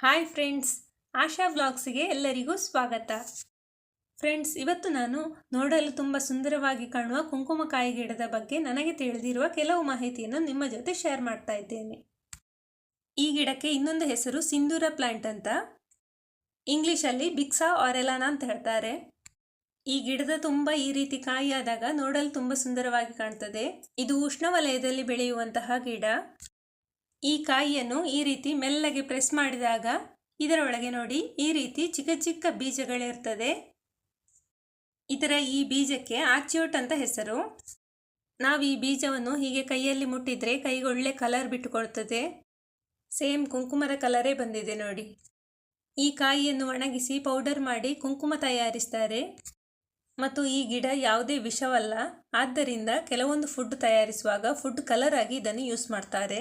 Hi friends, ಆಶಾ ವ್ಲಾಗ್ಸಿಗೆ ಎಲ್ಲರಿಗೂ ಸ್ವಾಗತ. Friends, ಇವತ್ತು ನಾನು ನೋಡಲು ತುಂಬ ಸುಂದರವಾಗಿ ಕಾಣುವ ಕುಂಕುಮಕಾಯಿ ಗಿಡದ ಬಗ್ಗೆ ನನಗೆ ತಿಳಿದಿರುವ ಕೆಲವು ಮಾಹಿತಿಯನ್ನು ನಿಮ್ಮ ಜೊತೆ ಶೇರ್ ಮಾಡ್ತಾ ಇದ್ದೇನೆ. ಈ ಗಿಡಕ್ಕೆ ಇನ್ನೊಂದು ಹೆಸರು ಸಿಂಧೂರ ಪ್ಲಾಂಟ್ ಅಂತ. ಇಂಗ್ಲೀಷಲ್ಲಿ ಬಿಕ್ಸಾ ಆರೆಲಾನ ಅಂತ ಹೇಳ್ತಾರೆ. ಈ ಗಿಡದ ತುಂಬ ಈ ರೀತಿ ಕಾಯಿಯಾದಾಗ ನೋಡಲು ತುಂಬ ಸುಂದರವಾಗಿ ಕಾಣ್ತದೆ. ಇದು ಉಷ್ಣವಲಯದಲ್ಲಿ ಬೆಳೆಯುವಂತಹ ಗಿಡ. ಈ ಕಾಯಿಯನ್ನು ಈ ರೀತಿ ಮೆಲ್ಲಗೆ ಪ್ರೆಸ್ ಮಾಡಿದಾಗ ಇದರೊಳಗೆ ನೋಡಿ ಈ ರೀತಿ ಚಿಕ್ಕ ಚಿಕ್ಕ ಬೀಜಗಳಿರ್ತದೆ. ಇದರ ಈ ಬೀಜಕ್ಕೆ ಆಚ್ಯೋಟ್ ಅಂತ ಹೆಸರು. ನಾವು ಈ ಬೀಜವನ್ನು ಹೀಗೆ ಕೈಯಲ್ಲಿ ಮುಟ್ಟಿದರೆ ಕೈಗೆ ಒಳ್ಳೆ ಕಲರ್ ಬಿಟ್ಟುಕೊಡ್ತದೆ ಸೇಮ್ ಕುಂಕುಮದ ಕಲರೇ ಬಂದಿದೆ ನೋಡಿ. ಈ ಕಾಯಿಯನ್ನು ಒಣಗಿಸಿ ಪೌಡರ್ ಮಾಡಿ ಕುಂಕುಮ ತಯಾರಿಸ್ತಾರೆ. ಮತ್ತು ಈ ಗಿಡ ಯಾವುದೇ ವಿಷವಲ್ಲ. ಆದ್ದರಿಂದ ಕೆಲವೊಂದು ಫುಡ್ ತಯಾರಿಸುವಾಗ ಫುಡ್ ಕಲರ್ ಆಗಿ ಇದನ್ನು ಯೂಸ್ ಮಾಡ್ತಾರೆ.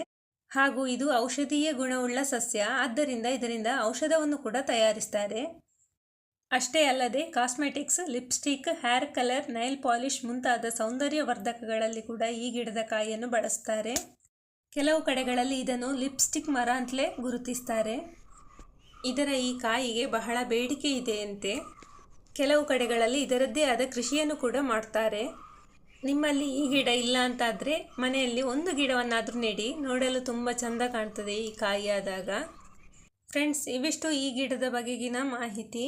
ಹಾಗೂ ಇದು ಔಷಧೀಯ ಗುಣವುಳ್ಳ ಸಸ್ಯ. ಆದ್ದರಿಂದ ಇದರಿಂದ ಔಷಧವನ್ನು ಕೂಡ ತಯಾರಿಸ್ತಾರೆ. ಅಷ್ಟೇ ಅಲ್ಲದೆ cosmetics, lipstick, hair colour, nail polish ಮುಂತಾದ ಸೌಂದರ್ಯವರ್ಧಕಗಳಲ್ಲಿ ಕೂಡ ಈ ಗಿಡದ ಕಾಯಿಯನ್ನು ಬಳಸ್ತಾರೆ. ಕೆಲವು ಕಡೆಗಳಲ್ಲಿ ಇದನ್ನು ಲಿಪ್ಸ್ಟಿಕ್ ಮರ ಅಂತಲೇ ಗುರುತಿಸ್ತಾರೆ. ಇದರ ಈ ಕಾಯಿಗೆ ಬಹಳ ಬೇಡಿಕೆ ಇದೆಯಂತೆ ಕೆಲವು ಕಡೆಗಳಲ್ಲಿ ಇದರದ್ದೇ ಆದ ಕೃಷಿಯನ್ನು ಕೂಡ ಮಾಡ್ತಾರೆ. ನಿಮ್ಮಲ್ಲಿ ಈ ಗಿಡ ಇಲ್ಲ ಅಂತಾದರೆ ಮನೆಯಲ್ಲಿ ಒಂದು ಗಿಡವನ್ನಾದರೂ ನೆಡಿ. ನೋಡಲು ತುಂಬ ಚೆಂದ ಕಾಣ್ತದೆ ಈ ಕಾಯಿಯಾದಾಗ ಫ್ರೆಂಡ್ಸ್ ಇವಿಷ್ಟು ಈ ಗಿಡದ ಬಗೆಗಿನ ಮಾಹಿತಿ.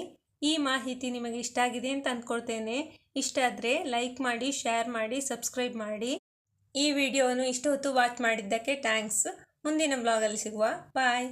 ಈ ಮಾಹಿತಿ ನಿಮಗೆ ಇಷ್ಟ ಆಗಿದೆ ಅಂತ ಅಂದ್ಕೊಳ್ತೇನೆ ಇಷ್ಟ ಆದರೆ ಲೈಕ್ ಮಾಡಿ ಶೇರ್ ಮಾಡಿ ಸಬ್ಸ್ಕ್ರೈಬ್ ಮಾಡಿ. ಈ ವಿಡಿಯೋವನ್ನು ಇಷ್ಟು ಹೊತ್ತು ವಾಚ್ ಮಾಡಿದ್ದಕ್ಕೆ ಥ್ಯಾಂಕ್ಸ್ ಮುಂದಿನ ಬ್ಲಾಗಲ್ಲಿ ಸಿಗುವ. ಬಾಯ್